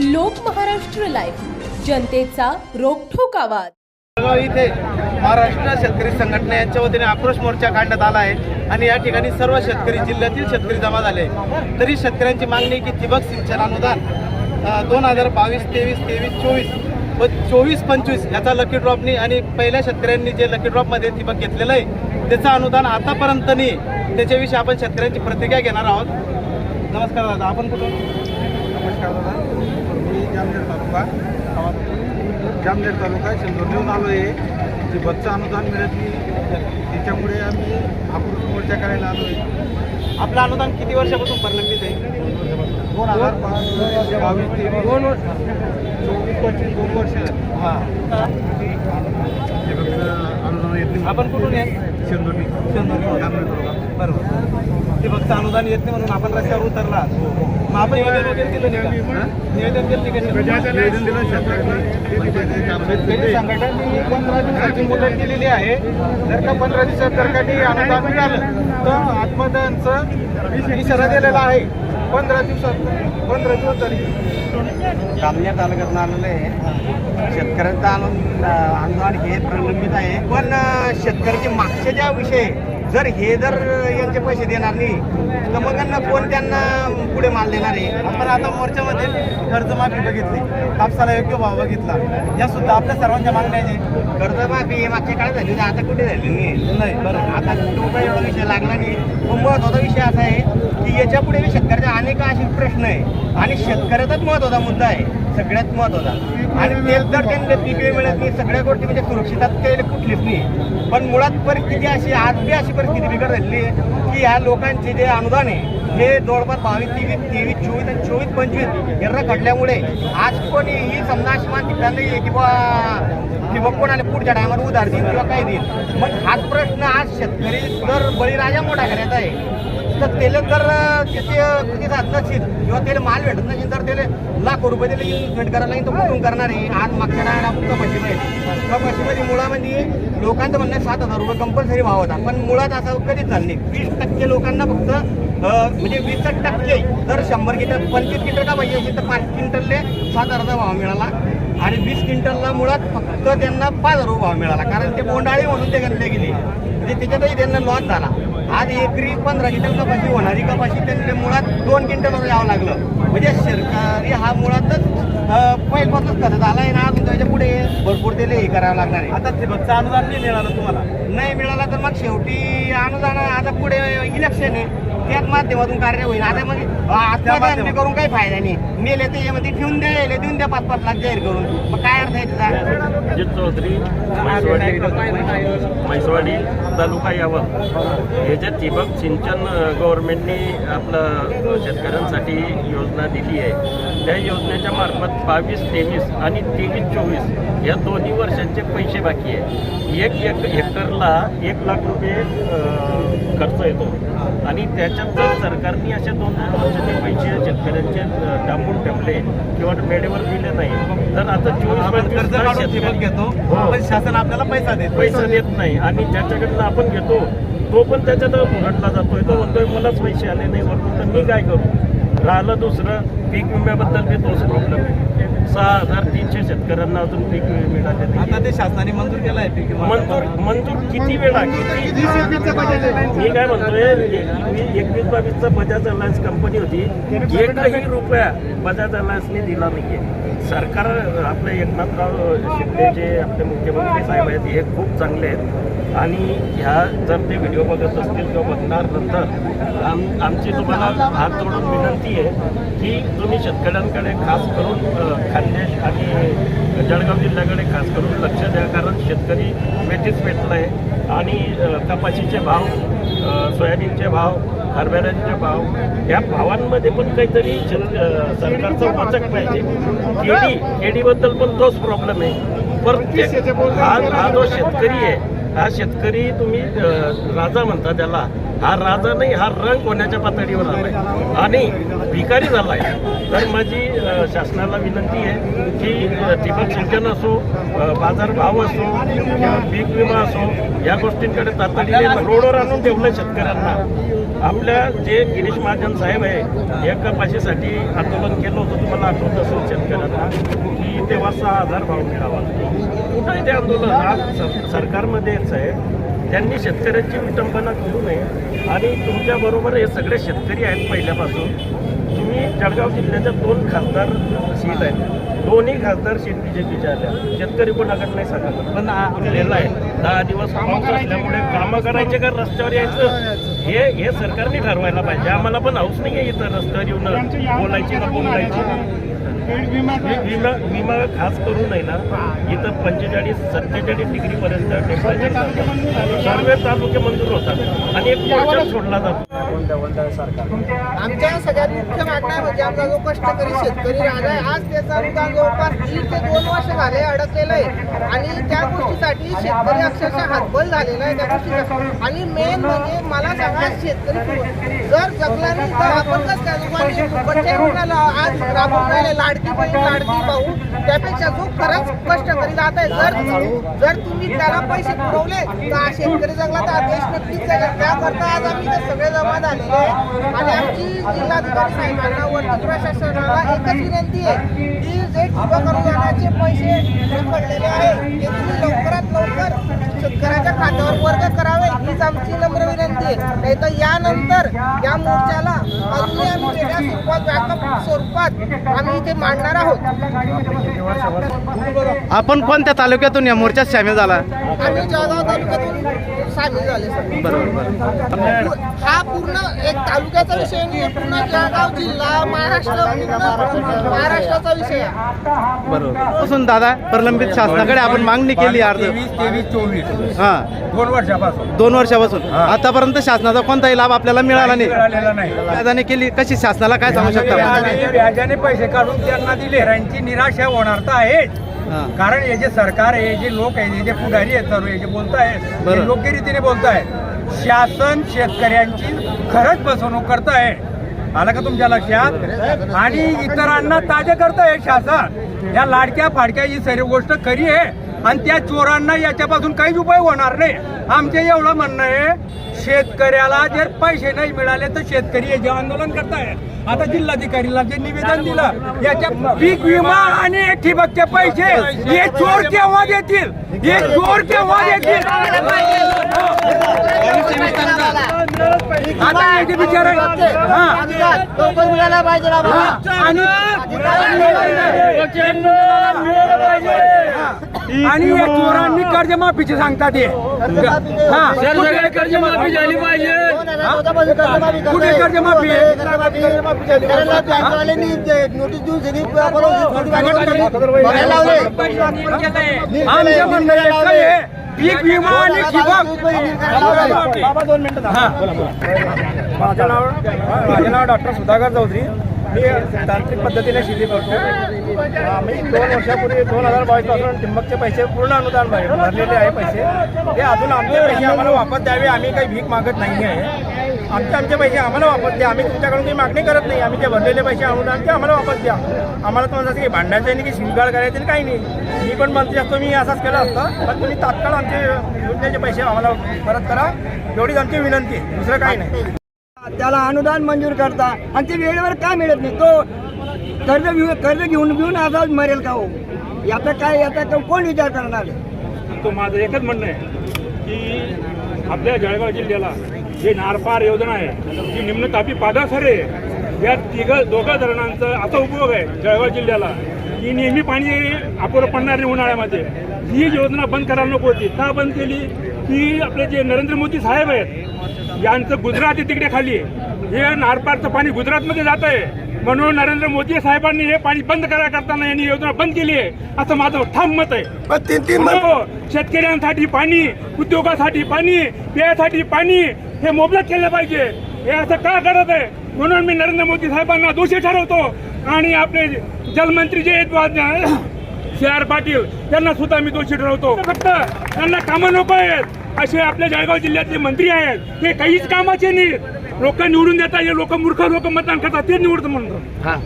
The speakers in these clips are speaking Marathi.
लोक महाराष्ट्र लाईव्ह. जनतेचा रोखोक आवाज. जळगाव इथे महाराष्ट्र शेतकरी संघटना यांच्या वतीने आक्रोश मोर्चा काढण्यात आला आहे आणि या ठिकाणी सर्व शेतकरी जिल्ह्यातील शेतकरी जमा झाले. तरी शेतकऱ्यांची मागणी की ठिबक सिंचन अनुदान दोन हजार बावीस तेवीस तेवीस चोवीस व चोवीस पंचवीस याचा लकी ड्रॉप नाही आणि पहिल्या शेतकऱ्यांनी जे लकी ड्रॉपमध्ये ठिबक घेतलेलं आहे त्याचं अनुदान आतापर्यंत नाही. त्याच्याविषयी आपण शेतकऱ्यांची प्रतिक्रिया घेणार आहोत. नमस्कार दादा आपण कुठून? नमस्कार दादा. मी जामनेर तालुका. जामनेर तालुका सिंधुदुर्गहून आलो आहे. जे बच्चा अनुदान मिळत नाही त्याच्यामुळे आम्ही आक्रोश मोर्चा करायला आलो आहे. आपलं अनुदान किती वर्षापासून प्रलंबित आहे? दोन हजार बावीस तेवीस दोन वर्ष. चोवीस पंचवीस दोन वर्ष. हां. हे फक्त अनुदान येत नाही. आपण कुठून आहे सिंधुदुर्ग. सिंधुदुर्ग. जामनेर तालुका. बरोबर. ते फक्त अनुदान येत नाही म्हणून आपण रस्त्यावर उतरला मग आपण वगैरे दिलं? निवेदन पंधरा दिवसाची मुदत दिलेली आहे. जर का पंधरा दिवसात जर का नाही अनुदान मिळालं तर आत्महत्यांचं इशारा दिलेला आहे. पंधरा दिवसात पंधरा दिवस झाली. जामनेर तालुक्यातून आलेलं आहे. शेतकऱ्यांचं अनुदान अनुदान हे प्रलंबित आहे. पण शेतकऱ्याचे मागचे ज्या विषय जर हे जर यांचे पैसे देणार नाही तर मग यांना कोण त्यांना पुढे माल देणार आहे आपण आता मोर्चामध्ये कर्जमाफी बघितली कापसाला योग्य भाव बघितला. या सुद्धा आपल्या सर्वांच्या मागण्या आहेत. कर्जमाफी हे मागच्या काळात झाली आता कुठे झाली नाही? नाही बरोबर आता तो काही एवढा विषय लागला नाही. पण महत्त्वाचा विषय असा आहे की याच्यापुढे शेतकऱ्याचे अनेक असे प्रश्न आहे आणि शेतकऱ्याचाच महत्त्वाचा मुद्दा आहे सगळ्यात महत्त्वाचा. आणि ते जर त्यांना पीक मिळत नाही सगळ्या गोष्टी म्हणजे सुरक्षितात काही कुठलीच नाही. पण मुळात परिस्थिती अशी आज बी अशी परिस्थिती बिकट झालेली आहे. की ह्या लोकांचे जे अनुदान आहे हे जवळपास बावीस तेवीस तेवीस चोवीस आणि चोवीस पंचवीस यांना घडल्यामुळे आज कोणी ही समजा अशी मानसिकता नाही की बा किंवा कोणाला पुढच्या टायमावर उधार देईल किंवा काय देईल. मग हाच प्रश्न आज शेतकरी जर बळीराजा मोठा करायचा आहे तर त्याला जर त्याचे प्रतिसाद नसेल किंवा त्याला माल भेटत नसेल तर त्याला लाखो रुपये त्याला इन्व्हेस्टमेंट करायला लागेल तर कुठून करणार आहे? आज मागच्या टायमाला कपाशीमध्ये कपाशीमध्ये मुळामध्ये लोकांचं म्हणणं सात हजार रुपये कंपल्सरी भाव होता. पण मुळात असं कधीच झालं नाही. वीस टक्के लोकांना फक्त म्हणजे वीस टक्के जर शंभर क्विंटल पंचवीस क्विंटल का पाहिजे असेल तर पाच क्विंटलले सात हजारचा भाव मिळाला. आणि वीस क्विंटलला मुळात फक्त त्यांना पाच हजार रुपये भाव मिळाला. कारण ते बोंडाळी म्हणून ते गणले गेले. म्हणजे त्याच्यातही त्यांना लॉस झाला. आज एकरी पंधरा क्विंटल कपाशी होणारी कपाशी त्यांना मुळात दोन क्विंटल यावं लागलं म्हणजे सरकारी हा मुळातच पहिल्यापासूनच खर्च झाला आहे ना अजून त्याच्या पुढे भरपूर त्याला हे करावं लागणार आहे आता ठिबकचं अनुदान नाही मिळालं तुम्हाला नाही मिळाला तर मग शेवटी अनुदान आता पुढे इलेक्शन आहे त्याच माध्यमातून कार्य होईल आता मग आत्महत्या. करून काही फायदा नाही मेले ते यामध्ये ठेवून द्या देऊन द्या पाच पाच लाख जाहीर करून मग काय अर्थ आहे त्याचा आणि तालुका यावं. हे जे ठिबक सिंचन गव्हर्मेंटनी आपलं शेतकऱ्यांसाठी योजना दिली आहे. त्या योजनेच्या मार्फत बावीस तेवीस आणि तेवीस चोवीस या दोन्ही वर्षांचे पैसे बाकी आहे एक एक हेक्टरला एक लाख रुपये खर्च येतो. आणि त्याच्यात जर सरकारने असे दोन दोन वर्षाचे पैसे शेतकऱ्यांचे अ, डांबून ठेवले किंवा वेळेवर दिले नाही तर आता चोवीस घेतो हो. पण शासन आपल्याला पैसा देत पैसा देत नाही. आणि ज्याच्याकडनं आपण घेतो तो पण त्याच्यात भरटला जातोय. तो म्हणतोय मलाच पैसे आले नाही वरतून तर मी काय करू? राहिलं दुसरं पीक विम्याबद्दल बी तोच प्रॉब्लेम सहा हजार तीनशे शेतकऱ्यांना अजून पीक मिळाले नाही आता ते शासनाने मंजूर केलं आहे पीक. मंजूर मंजूर किती वेळा किती मी काय म्हणतोय मी एकवीस बावीसचा बजाज अलायन्स कंपनी होती. एकही रुपया बजाज अलायन्सने दिला नाहीये. सरकार आपले एकनाथराव शिंदे जे आपले मुख्यमंत्री साहेब आहेत हे खूप चांगले आहेत. आणि ह्या जर ते व्हिडिओ बघत असतील किंवा बघणार नंतर आम आमची तुम्हाला हात जोडून विनंती आहे की तुम्ही शेतकऱ्यांकडे खास करून खान्देश आणि जळगाव जिल्ह्याकडे खास करून लक्ष द्या. कारण शेतकरी मेथीच पेटला आहे आणि कपाशीचे भाव सोयाबीनचे भाव हरभऱ्यांचे भाव या भावांमध्ये पण काहीतरी सरकारचा सरकारचं वाचक पाहिजे. केडी केडीबद्दल पण तोच प्रॉब्लेम आहे. प्रत्येक हा हा जो शेतकरी आहे हा शेतकरी तुम्ही राजा म्हणता त्याला. हा राजा नाही हा रंग होण्याच्या पातळीवर आलाय? आणि भिकारी झालाय. तर माझी शासनाला विनंती आहे की ठिबक सिंचन असो बाजारभाव असो किंवा पीक विमा असो या गोष्टींकडे तातडीने रोडवर आणून ठेवलं शेतकऱ्यांना. आपल्या जे गिरीश महाजन साहेब आहे एक कपाशीसाठी आंदोलन केलं होतं तुम्हाला आठवत असेल शेतकऱ्यांना की तेव्हा सहा हजार भाव मिळावा. कुठं ते आंदोलन आज सरकारमध्येच आहे. त्यांनी शेतकऱ्यांची विटंबना करू नये. आणि तुमच्याबरोबर हे सगळे शेतकरी आहेत पहिल्यापासून. तुम्ही जळगाव जिल्ह्याच्या दोन खासदार सीट आहेत. दोन्ही खासदार सीट बी जे पीच्या आल्या शेतकरी कोणाकडे नाही सांगत. पण दिलेलं आहे. दहा दिवस पाऊस असल्यामुळे कामं करायचे का? रस्त्यावर यायचं? हे हे सरकारने ठरवायला पाहिजे. आम्हाला पण हाऊस नाही आहे इथं रस्त्यावर येऊन बोलायची ना बोलायची? विमा विमा खास करून आहे ना इथं पंचेचाळीस सत्तेचाळीस डिग्रीपर्यंत सर्व तालुके मंजूर होतात. आणि एक मोर्चा सोडला जातो. आमच्या सगळ्यात मुख्य मागण्या म्हणजे आमचा जो कष्टकरी शेतकरी राजा आहे आज त्याचा अनुदान जवळपास दीड ते दोन वर्ष झाले अडकलेलं आहे. आणि त्या गोष्टीसाठी शेतकरी अक्षरशः हातबल झालेला आहे त्या गोष्टीचा. आणि मेन म्हणजे मला सांगा शेतकरी जर जगला नाही तर आपण कसं काय? आज राबवून राहिले लाडकी बहीण लाडकी भाऊ त्यापेक्षा जो खरंच कष्टकरी जात आहे जर जर तुम्ही त्याला पैसे पुरवले तर शेतकरी जगला तर देश नक्कीच जगेल. त्याकरता आज आम्ही ते सगळे जमा झालेले आहे आणि आमची जिल्हाधिकारी साहेबांना वरती प्रशासनाला एकच विनंती आहे की जे ठिबक अनुदानाचे पैसे पडलेले आहे ते तुम्ही लवकरात लवकर शेतकऱ्याच्या खात्यावर वर्ग करावे हीच आमची नम्र विनंती आहे. नाही तर यानंतर या मोर्चाला अजूनही आम्ही वेगळ्या स्वरूपात व्यापक स्वरूपात आम्ही इथे मांडणार आहोत. आपण कोणत्या तालुक्यातून या मोर्चात सामील झाला? आम्ही जळगाव तालुक्यातून सामील झाले सर. बरोबर बरोबर. हा पूर्ण एक तालुक्याचा विषय नाही पूर्ण जळगाव जिल्हा महाराष्ट्र महाराष्ट्राचा विषय आहे. बरोबर. पासून दादा प्रलंबित शासनाकडे आपण मागणी केली अर्ज. तेवीस तेवीस चोवीस. हा. दोन वर्षापासून. दोन वर्षापासून. आतापर्यंत शासनाचा कोणताही लाभ आपल्याला मिळाला नाही. मिळालेला नाही. व्याजाने केली. कशी शासनाला काय सांगू शकता व्याजाने व्याजाने पैसे काढून त्यांना दिले त्यांची निराशा होणार तर आहेच. कारण हे जे सरकार आहे जे लोक आहेत हे जे पुढारी आहेत सर्व हे जे बोलतायत. हे योग्य रीतीने बोलतायत शासन शेतकऱ्यांची खरंच फसवणूक करत आहे आलं का तुमच्या लक्षात? आणि इतरांना ताजे करत आहे शासन. या लाडक्या फाडक्या ही सर्व गोष्ट खरी आहे. आणि त्या चोरांना याच्यापासून काहीच उपाय होणार नाही आमचे एवढं म्हणणं आहे शेतकऱ्याला जर पैसे नाही मिळाले तर शेतकरी हे आंदोलन करताय आता जिल्हाधिकारीला जे निवेदन दिलं याच्या पीक विमा आणि ठिबकचे पैसे हे चोर केव्हा देतील हे चोर केव्हा देतील आता आणि या चोरांनी कर्जमाफीचे सांगतात हे. हा. कर्जमाफी झाली पाहिजे कुठे कर्जमाफी आहे? नोटीस देऊन सगळी आमचं म्हणणं एकच आहे, पीक विमा आणि. माझं नाव माझं नाव डॉक्टर सुधाकर चौधरी. मी तांत्रिक पद्धतीने शेती करतो. आम्ही दोन वर्षापूर्वी दोन हजार बावीसपासून ठिंबकचे पैसे पूर्ण अनुदान भरलेले आहे पैसे. ते अजून आमचे पैसे आम्हाला वापस द्यावे आम्ही काही भीक मागत नाही आहे. आमचे आमचे पैसे आम्हाला वापस द्या. आम्ही तुमच्याकडून काही मागणी करत नाही. आम्ही जे भरलेले पैसे अनुदान ते आम्हाला वापस द्या. आम्हाला तुम्हाला असं की भांडायचं नाही की शिंगाळ करायचं काही नाही. मी पण मंत्री असतो मी असाच केला असता पण तुम्ही तात्काळ आमचे योजनेचे पैसे आम्हाला परत करा. एवढीच आमची विनंती आहे. दुसरं काही नाही. त्याला अनुदान मंजूर करता. आणि ते वेळेवर का मिळत नाही? तो कर्ज घेऊन कर्ज घेऊन घेऊन असाच मरेल का हो? याचा काय याचा कोण विचार करणार? तो माझं एकच म्हणणं आहे की आपल्या जळगाव जिल्ह्याला जे नारपार योजना आहे ती निम्न तापी पादासर आहे या तिघ दोघं धरणांचा असा उपयोग आहे जळगाव जिल्ह्याला की नेहमी पाणी अपुरं पडणार नाही उन्हाळ्यामध्ये. ही योजना बंद करायला नको होती. का बंद केली? की आपले जे नरेंद्र मोदी साहेब आहेत यांचं गुजरात आहे तिकडे खाली हे नारपारचं पाणी गुजरातमध्ये जात आहे. म्हणून नरेंद्र मोदी साहेबांनी हे पाणी बंद करा करताना यांनी योजना बंद केली आहे. असं माझं ठाम मत आहे. हो, शेतकऱ्यांसाठी पाणी उद्योगासाठी पाणी पेयासाठी पाणी हे मोबलत केलं पाहिजे. हे असं का करत आहे? म्हणून मी नरेंद्र मोदी साहेबांना दोषी ठरवतो. आणि आपले जलमंत्री जे आहेत सी आर पाटील त्यांना सुद्धा मी दोषी ठरवतो. फक्त त्यांना कामं नको आहेत. असे आपल्या जळगाव जिल्ह्यातले मंत्री आहेत. ते काहीच कामाचे नाही. लोक निवडून देतात हे लोक मूर्ख लोक मतदान करतात ते निवडतं म्हणतो हा.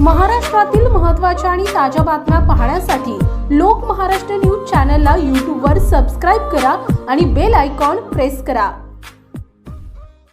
महाराष्ट्रातील महत्त्वाच्या आणि ताज्या बातम्या पाहण्यासाठी लोक महाराष्ट्र न्यूज चॅनलला यूट्यूबवर सबस्क्राईब करा आणि बेल आयकॉन प्रेस करा.